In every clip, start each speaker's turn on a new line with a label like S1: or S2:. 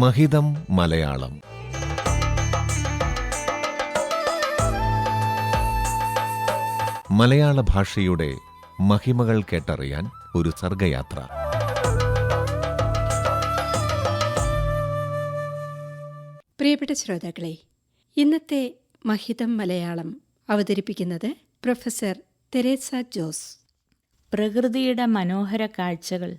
S1: മഹിതം മലയാളം. മലയാള ഭാഷയുടെ മഹിമകൾ കേട്ടറിയാൻ ഒരു സർഗയാത്ര.
S2: പ്രിയപ്പെട്ട ശ്രോതാക്കളെ ഇന്നത്തെ മഹിതം മലയാളം അവതരിപ്പിക്കുന്നത് പ്രൊഫസർ തെരേസ ജോസ്.
S3: പ്രകൃതിയുടെ മനോഹര കാഴ്ചകൾ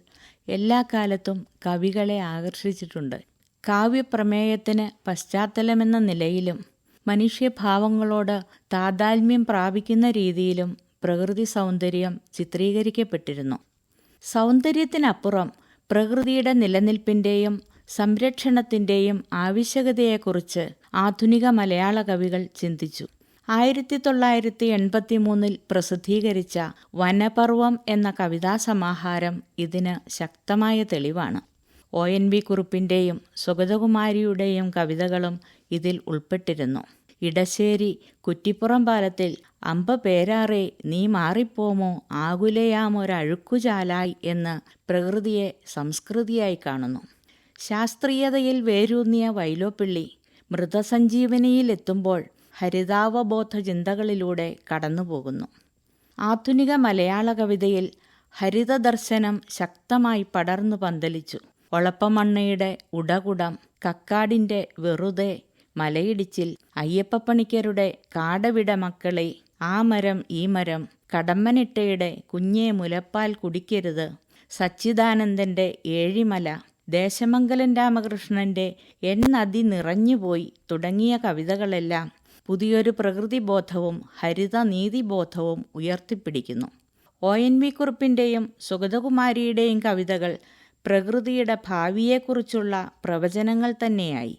S3: എല്ലാ കാലത്തും കവികളെ ആകർഷിച്ചിട്ടുണ്ട്. കാവ്യപ്രമേയത്തിന് പശ്ചാത്തലമെന്ന നിലയിലും മനുഷ്യഭാവങ്ങളോട് താതാത്മ്യം പ്രാപിക്കുന്ന രീതിയിലും പ്രകൃതി സൗന്ദര്യം ചിത്രീകരിക്കപ്പെട്ടിരുന്നു. സൗന്ദര്യത്തിനപ്പുറം പ്രകൃതിയുടെ നിലനിൽപ്പിന്റെയും സംരക്ഷണത്തിന്റെയും ആവശ്യകതയെക്കുറിച്ച് ആധുനിക മലയാള കവികൾ ചിന്തിച്ചു. ആയിരത്തി തൊള്ളായിരത്തി എൺപത്തി മൂന്നിൽ പ്രസിദ്ധീകരിച്ച വനപർവം എന്ന കവിതാസമാഹാരം ഇതിന് ശക്തമായ തെളിവാണ്. ഒ എൻ വി കുറുപ്പിന്റെയും സുഗതകുമാരിയുടെയും കവിതകളും ഇതിൽ ഉൾപ്പെട്ടിരുന്നു. ഇടശ്ശേരി കുറ്റിപ്പുറം പാലത്തിൽ അമ്പ പേരാറെ നീ മാറിപ്പോമോ ആകുലയാമൊരഴുക്കുചാലായി എന്ന് പ്രകൃതിയെ സംസ്കൃതിയായി കാണുന്നു. ശാസ്ത്രീയതയിൽ വേരൂന്നിയ വൈലോപ്പിള്ളി മൃതസഞ്ജീവനിയിലെത്തുമ്പോൾ ഹരിതാവബോധ ചിന്തകളിലൂടെ കടന്നുപോകുന്നു. ആധുനിക മലയാള കവിതയിൽ ഹരിതദർശനം ശക്തമായി പടർന്നു പന്തലിച്ചു. ഒളപ്പമണ്ണയുടെ ഉടകുടം കക്കാടിന്റെ വെറുതെ മലയിടിച്ചിൽ അയ്യപ്പപ്പണിക്കരുടെ കാടവിട മക്കളെ ആ മരം ഈ മരം കടമ്മനിട്ടയുടെ കുഞ്ഞേ മുലപ്പാൽ കുടിക്കരുത്. സച്ചിദാനന്ദന്റെ ഏഴിമല ദേശമംഗലൻ രാമകൃഷ്ണന്റെ എൻ നദി നിറഞ്ഞുപോയി തുടങ്ങിയ കവിതകളെല്ലാം പുതിയൊരു പ്രകൃതിബോധവും ഹരിത നീതിബോധവും ഉയർത്തിപ്പിടിക്കുന്നു. ഒ എൻ വി കുറുപ്പിന്റെയും സുഗതകുമാരിയുടെയും കവിതകൾ പ്രകൃതിയുടെ ഭാവിയെക്കുറിച്ചുള്ള പ്രവചനങ്ങൾ തന്നെയായി.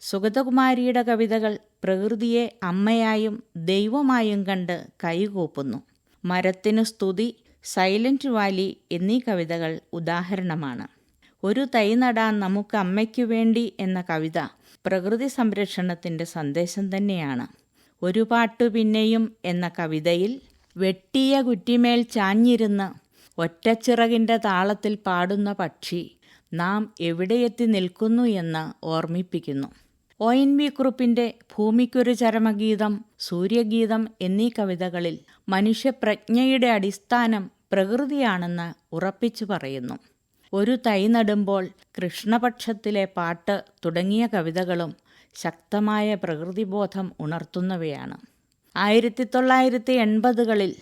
S3: സുഗതകുമാരിയുടെ കവിതകൾ പ്രകൃതിയെ അമ്മയായും ദൈവമായും കണ്ട് കൈകൂപ്പുന്നു. മരത്തിനു സ്തുതി സൈലന്റ് വാലി എന്നീ കവിതകൾ ഉദാഹരണമാണ്. ഒരു തൈ നടാൻ നമുക്ക് അമ്മയ്ക്കു വേണ്ടി എന്ന കവിത പ്രകൃതി സംരക്ഷണത്തിന്റെ സന്ദേശം തന്നെയാണ്. ഒരു പാട്ടു പിന്നെയും എന്ന കവിതയിൽ വെട്ടിയ കുറ്റിമേൽ ചാഞ്ഞിരുന്ന് ഒറ്റച്ചിറകിന്റെ താളത്തിൽ പാടുന്ന പക്ഷി നാം എവിടെയെത്തി നിൽക്കുന്നു എന്ന് ഓർമ്മിപ്പിക്കുന്നു. ഒ എൻ വി കുറുപ്പിന്റെ ഭൂമിക്കൊരു ചരമഗീതം സൂര്യഗീതം എന്നീ കവിതകളിൽ മനുഷ്യപ്രജ്ഞയുടെ അടിസ്ഥാനം പ്രകൃതിയാണെന്ന് ഉറപ്പിച്ചു പറയുന്നു. ഒരു തൈ നടുമ്പോൾ കൃഷ്ണപക്ഷത്തിലെ പാട്ട് തുടങ്ങിയ കവിതകളും ശക്തമായ പ്രകൃതിബോധം ഉണർത്തുന്നവയാണ്. ആയിരത്തി തൊള്ളായിരത്തി എൺപതുകളിൽ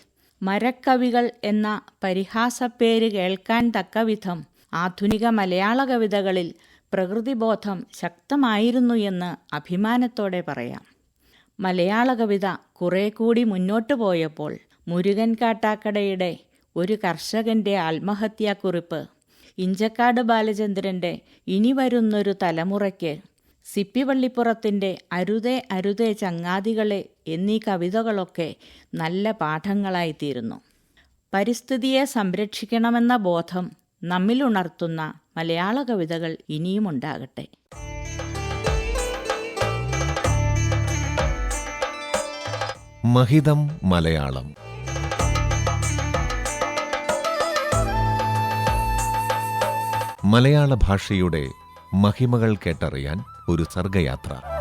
S3: മരക്കവികൾ എന്ന പരിഹാസപ്പേര് കേൾക്കാൻ തക്കവിധം ആധുനിക മലയാള കവിതകളിൽ പ്രകൃതിബോധം ശക്തമായിരുന്നു എന്ന് അഭിമാനത്തോടെ പറയാം. മലയാള കവിത കുറെ കൂടി മുന്നോട്ടു പോയപ്പോൾ മുരുകൻ കാട്ടാക്കടയുടെ ഒരു കർഷകന്റെ ആത്മഹത്യാക്കുറിപ്പ് ഇഞ്ചക്കാട് ബാലചന്ദ്രന്റെ ഇനി വരുന്നൊരു തലമുറയ്ക്ക് സിപ്പിവള്ളിപ്പുറത്തിന്റെ അരുതേ അരുതേ ചങ്ങാതികളെ എന്നീ കവിതകളൊക്കെ നല്ല പാഠങ്ങളായിത്തീരുന്നു. പരിസ്ഥിതിയെ സംരക്ഷിക്കണമെന്ന ബോധം നമ്മിലുണർത്തുന്ന മലയാള കവിതകൾ ഇനിയുമുണ്ടാകട്ടെ
S1: മഹിതം മലയാളം. മലയാള ഭാഷയുടെ മഹിമകൾ കേട്ടറിയാൻ ഒരു സർഗയാത്ര.